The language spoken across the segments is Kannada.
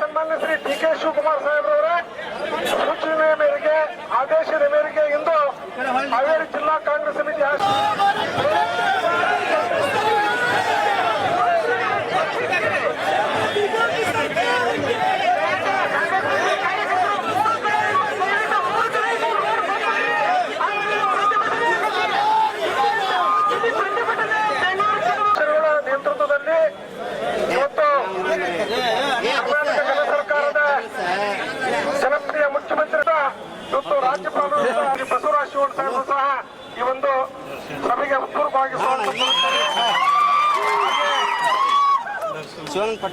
ಸನ್ಮಾನ್ಯ ಶ್ರೀ ಡಿ ಕೆ ಶಿವಕುಮಾರ್ ಸಾಹೇಬ್ರವರ ಸೂಚನೆ ಮೇರೆಗೆ, ಆದೇಶದ ಮೇರೆಗೆ ಇಂದು ಹಾವೇರಿ ಜಿಲ್ಲಾ ಕಾಂಗ್ರೆಸ್ ಸಮಿತಿ ಅಧ್ಯಕ್ಷರುಗಳ ನೇತೃತ್ವದಲ್ಲಿ ಇವತ್ತು ಕರ್ನಾಟಕ ಜನ ಸರ್ಕಾರದ ಜನಪ್ರಿಯ ಮುಖ್ಯಮಂತ್ರಿ ಇವತ್ತು ರಾಜ್ಯಪಾಲರು ಶ್ರೀ ಬಸವರಾಜ ಸಹ ಈ ಒಂದು ಸಭೆಗೆ ಅಪೂರ್ವವಾಗಿ.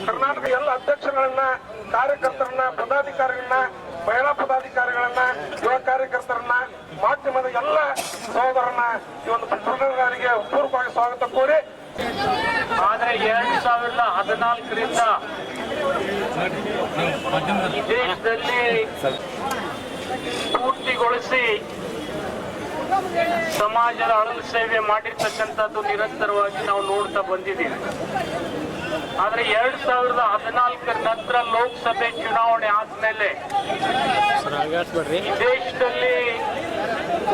ಕರ್ನಾಟಕ ಎಲ್ಲ ಅಧ್ಯಕ್ಷಗಳನ್ನ ಕಾರ್ಯಕರ್ತರನ್ನ ಪದಾಧಿಕಾರಿಗಳನ್ನ ಮಹಿಳಾ ಪದಾಧಿಕಾರಿಗಳನ್ನ ಯುವ ಕಾರ್ಯಕರ್ತರನ್ನ ಮಾಧ್ಯಮದ ಎಲ್ಲ ಸಹೋದರನ್ನ ಈ ಒಂದು ಪುನರ್ಗಾರಿಗೆ ಪೂರ್ವವಾಗಿ ಸ್ವಾಗತ ಕೋರಿ ಆದ್ರೆ ಎರಡ್ ಸಾವಿರದ ಹದಿನಾಲ್ಕರಿಂದ ದೇಶದಲ್ಲಿ ಸ್ಫೂರ್ತಿಗೊಳಿಸಿ ಸಮಾಜದ ಅಳಲು ಸೇವೆ ಮಾಡಿರ್ತಕ್ಕಂಥದ್ದು ನಿರಂತರವಾಗಿ ನಾವು ನೋಡ್ತಾ ಬಂದಿದ್ದೀವಿ. ಆದ್ರೆ ಎರಡ್ ಸಾವಿರದ ಹದಿನಾಲ್ಕರ ನಂತರ ಲೋಕಸಭೆ ಚುನಾವಣೆ ಆದ್ಮೇಲೆ ದೇಶದಲ್ಲಿ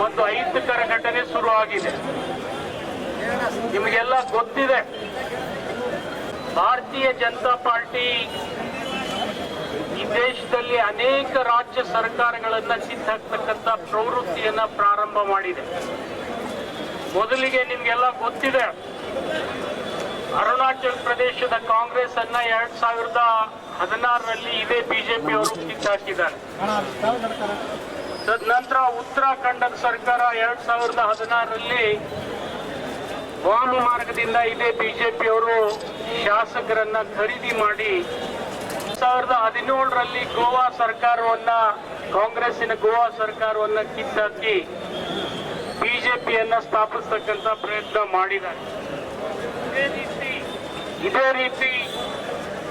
ಒಂದು ಅಹಿತಕರ ಘಟನೆ ಆಗಿದೆ ನಿಮಗೆಲ್ಲ ಗೊತ್ತಿದೆ, ಭಾರತೀಯ ಜನತಾ ಪಾರ್ಟಿ ಈ ದೇಶದಲ್ಲಿ ಅನೇಕ ರಾಜ್ಯ ಸರ್ಕಾರಗಳನ್ನ ಕಿತ್ತಾಕ್ತಕ್ಕಂಥ ಪ್ರವೃತ್ತಿಯನ್ನ ಪ್ರಾರಂಭ ಮಾಡಿದೆ. ಮೊದಲಿಗೆ ನಿಮ್ಗೆಲ್ಲ ಗೊತ್ತಿದೆ, ಅರುಣಾಚಲ್ ಪ್ರದೇಶದ ಕಾಂಗ್ರೆಸ್ ಅನ್ನ ಎರಡ್ ಸಾವಿರದ ಹದಿನಾರರಲ್ಲಿ ಇದೇ ಬಿಜೆಪಿ ಅವರು ಕಿತ್ತಾಕಿದ್ದಾರೆ ತದನಂತರ ಉತ್ತರಾಖಂಡದ ಸರ್ಕಾರ ಎರಡ್ ಸಾವಿರದ ಹದಿನಾರರಲ್ಲಿ ವಾಮ ಮಾರ್ಗದಿಂದ ಇದೇ ಬಿಜೆಪಿ ಅವರು ಶಾಸಕರನ್ನ ಖರೀದಿ ಮಾಡಿ ಸಾವಿರದ ಹದಿನೇಳರಲ್ಲಿ ಗೋವಾ ಸರ್ಕಾರವನ್ನ, ಕಾಂಗ್ರೆಸ್ಸಿನ ಗೋವಾ ಸರ್ಕಾರವನ್ನ ಕಿತ್ತಾಕಿ ಬಿಜೆಪಿಯನ್ನ ಸ್ಥಾಪಿಸ್ತಕ್ಕಂಥ ಪ್ರಯತ್ನ ಮಾಡಿದ್ದಾರೆ. ಇದೇ ರೀತಿ ಇದೇ ರೀತಿ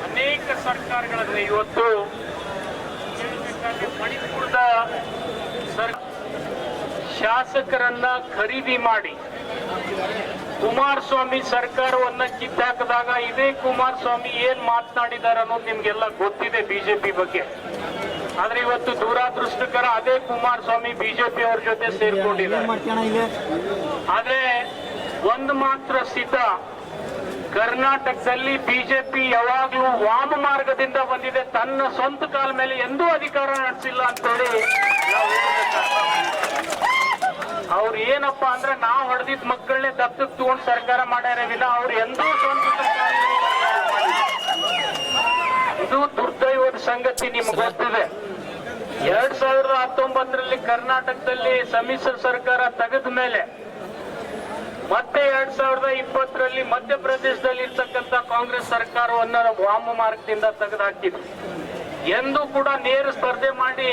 ಅನೇಕ ಸರ್ಕಾರಗಳನ್ನು ಇವತ್ತು ಮಣಿಪುರದ ಸರ್ ಶಾಸಕರನ್ನ ಖರೀದಿ ಮಾಡಿ ಕುಮಾರಸ್ವಾಮಿ ಸರ್ಕಾರವನ್ನ ಕಿತ್ತಾಕದಾಗ ಇದೇ ಕುಮಾರಸ್ವಾಮಿ ಏನ್ ಮಾತನಾಡಿದಾರ ಅನ್ನೋದು ನಿಮ್ಗೆಲ್ಲ ಗೊತ್ತಿದೆ ಬಿಜೆಪಿ ಬಗ್ಗೆ. ಆದ್ರೆ ಇವತ್ತು ದುರಾದೃಷ್ಟಕರ ಅದೇ ಕುಮಾರಸ್ವಾಮಿ ಬಿಜೆಪಿ ಅವ್ರ ಜೊತೆ ಸೇರ್ಕೊಂಡಿದ್ದಾರೆ. ಆದ್ರೆ ಒಂದು ಮಾತ್ರ ಸಿದ್ಧ. ಕರ್ನಾಟಕದಲ್ಲಿ ಬಿಜೆಪಿ ಯಾವಾಗ್ಲೂ ವಾಮ ಮಾರ್ಗದಿಂದ ಬಂದಿದೆ. ತನ್ನ ಸ್ವಂತ ಕಾಲ ಮೇಲೆ ಎಂದೂ ಅಧಿಕಾರ ನಡೆಸಿಲ್ಲ ಅಂತೇಳಿ ನಾವು. ಅವ್ರು ಏನಪ್ಪಾ ಅಂದ್ರೆ ನಾವು ಹೊಡೆದಿದ್ ಮಕ್ಕಳನ್ನೇ ದತ್ತು ತಗೊಂಡು ಸರ್ಕಾರ ಮಾಡ್ಯಾರ ವಿನ, ಅವ್ರು ಎಂದೂ ಸ್ವಂತ. ಇದು ದುರ್ದೈವದ ಸಂಗತಿ ನಿಮ್ಗೆ ಗೊತ್ತಿದೆ ಎರಡ್ ಸಾವಿರದ ಹತ್ತೊಂಬತ್ತರಲ್ಲಿ ಕರ್ನಾಟಕದಲ್ಲಿ ಸಮ್ಮಿಶ್ರ ಸರ್ಕಾರ ತೆಗೆದ ಮೇಲೆ, ಮತ್ತೆ ಎರಡ್ ಸಾವಿರದ ಇಪ್ಪತ್ತರಲ್ಲಿ ಮಧ್ಯಪ್ರದೇಶದಲ್ಲಿ ಇರ್ತಕ್ಕಂಥ ಕಾಂಗ್ರೆಸ್ ಸರ್ಕಾರವನ್ನ ವಾಮ ಮಾರ್ಗದಿಂದ ತೆಗೆದುಹಾಕಿದ್ರು ಎಂದು ಕೂಡ ನೇರ ಸ್ಪರ್ಧೆ ಮಾಡಿ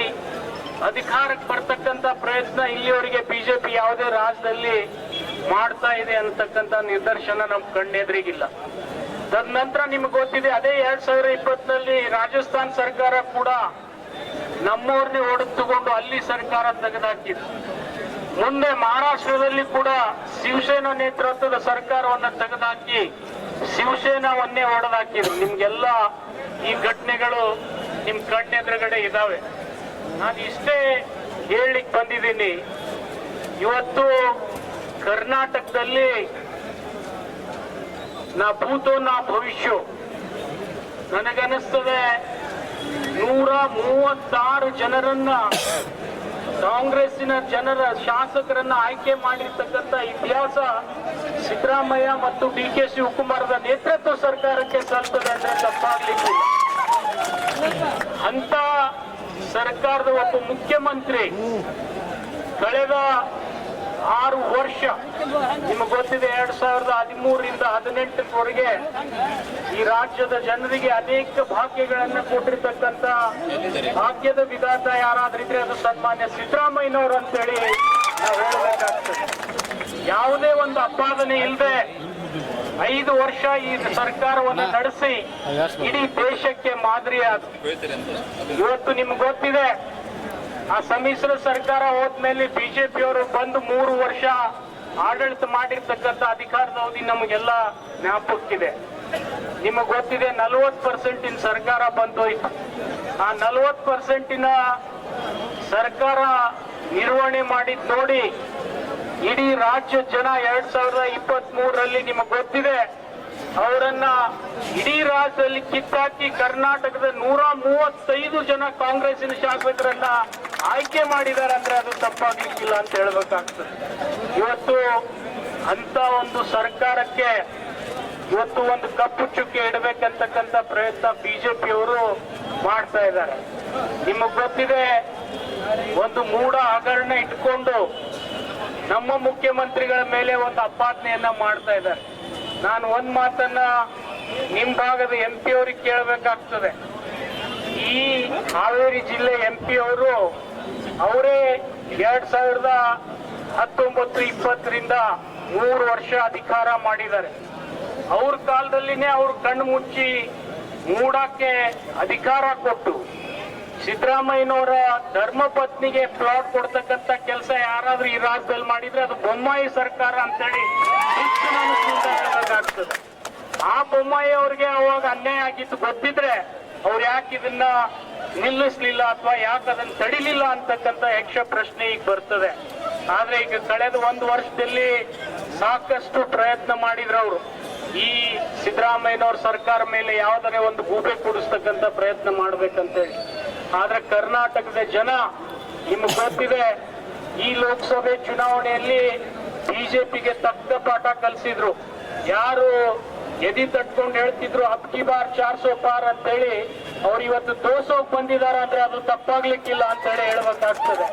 ಅಧಿಕಾರಕ್ಕೆ ಬರ್ತಕ್ಕಂಥ ಪ್ರಯತ್ನ ಇಲ್ಲಿಯವರೆಗೆ ಬಿಜೆಪಿ ಯಾವುದೇ ರಾಜ್ಯದಲ್ಲಿ ಮಾಡ್ತಾ ಇದೆ ಅಂತಕ್ಕಂಥ ನಿದರ್ಶನ ನಮ್ ಕಣ್ಣೆದ್ರಿಗಿಲ್ಲ. ತದನಂತರ ನಿಮ್ಗೆ ಗೊತ್ತಿದೆ, ಅದೇ ಎರಡ್ ಸಾವಿರ ಇಪ್ಪತ್ತರಲ್ಲಿ ರಾಜಸ್ಥಾನ್ ಸರ್ಕಾರ ಕೂಡ ನಮ್ಮವ್ರನ್ನೇ ತಗೊಂಡು ಅಲ್ಲಿ ಸರ್ಕಾರ ತೆಗೆದುಹಾಕಿದೆ ಮುಂದೆ ಮಹಾರಾಷ್ಟ್ರದಲ್ಲಿ ಕೂಡ ಶಿವಸೇನಾ ನೇತೃತ್ವದ ಸರ್ಕಾರವನ್ನು ತೆಗೆದುಹಾಕಿ ಶಿವಸೇನಾವನ್ನೇ ಹೊಡೆದಾಕಿದ್ರು ನಿಮ್ಗೆಲ್ಲ ಈ ಘಟನೆಗಳು ನಿಮ್ ಕಣ್ಣೆದುರುಗಡೆ ಇದಾವೆ. ನಾನು ಇಷ್ಟೇ ಹೇಳಲಿಕ್ಕೆ ಬಂದಿದ್ದೀನಿ. ಇವತ್ತು ಕರ್ನಾಟಕದಲ್ಲಿ ನಾ ಭೂತೋ ನಾ ಭವಿಷ್ಯ. ನನಗನ್ನಿಸ್ತದೆ ನೂರ ಮೂವತ್ತಾರು ಜನರನ್ನ ಕಾಂಗ್ರೆಸ್ಸಿನ ಜನರ ಶಾಸಕರನ್ನ ಆಯ್ಕೆ ಮಾಡಿರ್ತಕ್ಕಂಥ ಇತಿಹಾಸ ಸಿದ್ದರಾಮಯ್ಯ ಮತ್ತು ಡಿ ಕೆ ಶಿವಕುಮಾರದ ನೇತೃತ್ವ ಸರ್ಕಾರಕ್ಕೆ ಸಲ್ತದೆ ಅಂದ್ರೆ ತಪ್ಪಾಗ್ಲಿಕ್ಕಿಲ್ಲ. ಅಂತ ಸರ್ಕಾರದ ಒಬ್ಬ ಮುಖ್ಯಮಂತ್ರಿ ಕಳೆದ ಆರು ವರ್ಷ, ನಿಮಗೆ ಗೊತ್ತಿದೆ ಎರಡ್ ಸಾವಿರದ ಹದಿಮೂರರಿಂದ ಹದಿನೆಂಟರವರೆಗೆ ಈ ರಾಜ್ಯದ ಜನರಿಗೆ ಅನೇಕ ಭಾಗ್ಯಗಳನ್ನ ಕೊಟ್ಟಿರ್ತಕ್ಕಂತ ಭಾಗ್ಯದ ವಿಧಾತ ಯಾರಾದ್ರಿದ್ರೆ ಅದು ಸನ್ಮಾನ್ಯ ಸಿದ್ದರಾಮಯ್ಯನವರು ಅಂತೇಳಿ ನಾವು ಹೇಳಬೇಕಾಗ್ತದೆ. ಯಾವುದೇ ಒಂದು ಅಪಾದನೆ ಇಲ್ಲದೆ ಐದು ವರ್ಷ ಈ ಸರ್ಕಾರವನ್ನು ನಡೆಸಿ ಇಡೀ ದೇಶಕ್ಕೆ ಮಾದರಿಯಾದ ಇವತ್ತು ನಿಮ್ಗೆ ಗೊತ್ತಿದೆ ಆ ಸಮ್ಮಿಶ್ರ ಸರ್ಕಾರ ಹೋದ್ಮೇಲೆ ಬಿಜೆಪಿಯವರು ಬಂದು ಮೂರು ವರ್ಷ ಆಡಳಿತ ಮಾಡಿರ್ತಕ್ಕಂಥ ಅಧಿಕಾರದ ಅವಧಿ ನಮಗೆಲ್ಲ ಜ್ಞಾಪಕ್ಕಿದೆ ನಿಮಗೆ ಗೊತ್ತಿದೆ ನಲವತ್ತು ಪರ್ಸೆಂಟಿನ ಸರ್ಕಾರ ಬಂದೋಯ್ತು. ಆ ನಲವತ್ತು ಪರ್ಸೆಂಟಿನ ಸರ್ಕಾರ ನಿರ್ವಹಣೆ ಮಾಡಿದ್ ನೋಡಿ ಇಡೀ ರಾಜ್ಯ ಜನ ಎರಡ್ ಸಾವಿರದ ಇಪ್ಪತ್ತ್ ಮೂರರಲ್ಲಿ ನಿಮಗೆ ಗೊತ್ತಿದೆ, ಅವರನ್ನ ಇಡೀ ರಾಜ್ಯದಲ್ಲಿ ಕಿತ್ತಾಕಿ ಕರ್ನಾಟಕದ ನೂರ ಮೂವತ್ತೈದು ಜನ ಕಾಂಗ್ರೆಸ್ಸಿನ ಶಾಸಕರನ್ನ ಆಯ್ಕೆ ಮಾಡಿದ್ದಾರೆ ಅಂದ್ರೆ ಅದು ತಪ್ಪಾಗ್ಲಿಕ್ಕಿಲ್ಲ ಅಂತ ಹೇಳ್ಬೇಕಾಗ್ತದೆ. ಇವತ್ತು ಅಂತ ಒಂದು ಸರ್ಕಾರಕ್ಕೆ ಇವತ್ತು ಒಂದು ಕಪ್ಪು ಚುಕ್ಕೆ ಇಡಬೇಕಂತಕ್ಕಂಥ ಪ್ರಯತ್ನ ಬಿಜೆಪಿಯವರು ಮಾಡ್ತಾ ಇದ್ದಾರೆ. ನಿಮಗ್ ಗೊತ್ತಿದೆ, ಒಂದು ಮೂಡ ಹಗರಣ ಇಟ್ಕೊಂಡು ನಮ್ಮ ಮುಖ್ಯಮಂತ್ರಿಗಳ ಮೇಲೆ ಒಂದು ಅಪಾದನೆಯನ್ನ ಮಾಡ್ತಾ ಇದ್ದಾರೆ. ನಾನು ಒಂದ್ ಮಾತನ್ನ ನಿಮ್ ಭಾಗದ ಎಂ ಪಿ ಅವ್ರಿಗೆ ಕೇಳಬೇಕಾಗ್ತದೆ. ಈ ಹಾವೇರಿ ಜಿಲ್ಲೆ ಎಂ ಪಿ ಅವರು ಅವರೇ ಎರಡ್ ಸಾವಿರದ ಹತ್ತೊಂಬತ್ತು ಇಪ್ಪತ್ತರಿಂದ ಮೂರು ವರ್ಷ ಅಧಿಕಾರ ಮಾಡಿದ್ದಾರೆ. ಅವ್ರ ಕಾಲದಲ್ಲಿನೇ ಅವ್ರು ಕಣ್ಣು ಮುಚ್ಚಿ ಮೂಡಕ್ಕೆ ಅಧಿಕಾರ ಕೊಟ್ಟು ಸಿದ್ದರಾಮಯ್ಯನವರ ಧರ್ಮಪತ್ನಿಗೆ ಪ್ಲಾಟ್ ಕೊಡ್ತಕ್ಕಂತ ಕೆಲಸ ಯಾರಾದ್ರೂ ಈ ರಾಜ್ಯದಲ್ಲಿ ಮಾಡಿದ್ರೆ ಅದು ಬೊಮ್ಮಾಯಿ ಸರ್ಕಾರ ಅಂತೇಳಿ ಆಗ್ತದೆ ಆ ಬೊಮ್ಮಾಯಿ ಅವ್ರಿಗೆ ಅವಾಗ ಅನ್ಯಾಯ ಆಗಿತ್ತು ಗೊತ್ತಿದ್ರೆ ಅವ್ರು ಯಾಕೆ ಇದನ್ನ ನಿಲ್ಲಿಸ್ಲಿಲ್ಲ ಅಥವಾ ಯಾಕೆ ಅದನ್ನ ತಡಿಲಿಲ್ಲ ಅಂತಕ್ಕಂಥ ಯಕ್ಷ ಪ್ರಶ್ನೆ ಈಗ ಬರ್ತದೆ. ಆದ್ರೆ ಈಗ ಕಳೆದ ಒಂದು ವರ್ಷದಲ್ಲಿ ಸಾಕಷ್ಟು ಪ್ರಯತ್ನ ಮಾಡಿದ್ರು ಅವರು. ಈ ಸಿದ್ದರಾಮಯ್ಯನವ್ರ ಸರ್ಕಾರ ಮೇಲೆ ಯಾವ್ದಾರ ಒಂದು ಗೂಬೆ ಕೂಡಿಸ್ತಕ್ಕಂತ ಪ್ರಯತ್ನ ಮಾಡ್ಬೇಕಂತೇಳಿ. ಆದ್ರೆ ಕರ್ನಾಟಕದ ಜನ ನಿಮ್ಗೆ ಗೊತ್ತಿದೆ, ಈ ಲೋಕಸಭೆ ಚುನಾವಣೆಯಲ್ಲಿ ಬಿಜೆಪಿಗೆ ತಕ್ಕ ಪಾಠ ಕಲಿಸಿದ್ರು. ಯಾರು ಎದಿ ತಟ್ಕೊಂಡು ಹೇಳ್ತಿದ್ರು ಅಬ್ಕಿ ಬಾರ್ ಚಾರ್ ಸೋ ಪಾರ್ ಅಂತೇಳಿ, ಅವ್ರು ಇವತ್ತು ದೋಸೋಗ್ ಬಂದಿದ್ದಾರೆ ಅಂದ್ರೆ ಅದು ತಪ್ಪಾಗ್ಲಿಕ್ಕಿಲ್ಲ ಅಂತೇಳಿ ಹೇಳ್ಬೇಕಾಗ್ತದೆ.